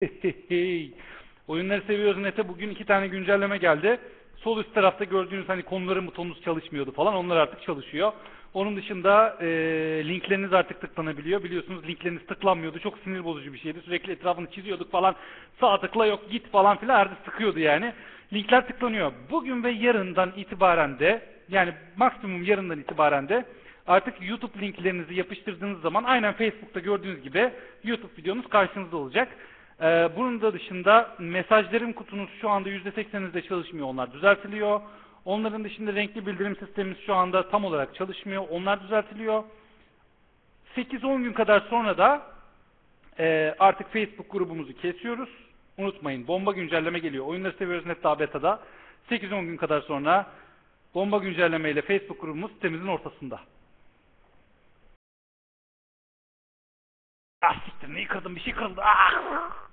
Oyunları seviyoruz nete bugün iki tane güncelleme geldi. Sol üst tarafta gördüğünüz hani konuların butonunuz çalışmıyordu falan onlar artık çalışıyor. Onun dışında e, linkleriniz artık tıklanabiliyor. Biliyorsunuz linkleriniz tıklanmıyordu. Çok sinir bozucu bir şeydi. Sürekli etrafını çiziyorduk falan. Sağ tıkla yok git falan filan. Artık sıkıyordu yani. Linkler tıklanıyor. Bugün ve yarından itibaren de yani maksimum yarından itibaren de artık YouTube linklerinizi yapıştırdığınız zaman aynen Facebook'ta gördüğünüz gibi YouTube videonuz karşınızda olacak. Ee, bunun da dışında mesajlarım kutunuz şu anda %80'inizde çalışmıyor. Onlar düzeltiliyor. Onların dışında renkli bildirim sistemimiz şu anda tam olarak çalışmıyor. Onlar düzeltiliyor. 8-10 gün kadar sonra da e, artık Facebook grubumuzu kesiyoruz. Unutmayın bomba güncelleme geliyor. Oyunları seviyoruz net daha beta'da. 8-10 gün kadar sonra bomba güncelleme ile Facebook grubumuz sitemizin ortasında. Ah siktir neyi kırdım bir şey kırıldı. Ah!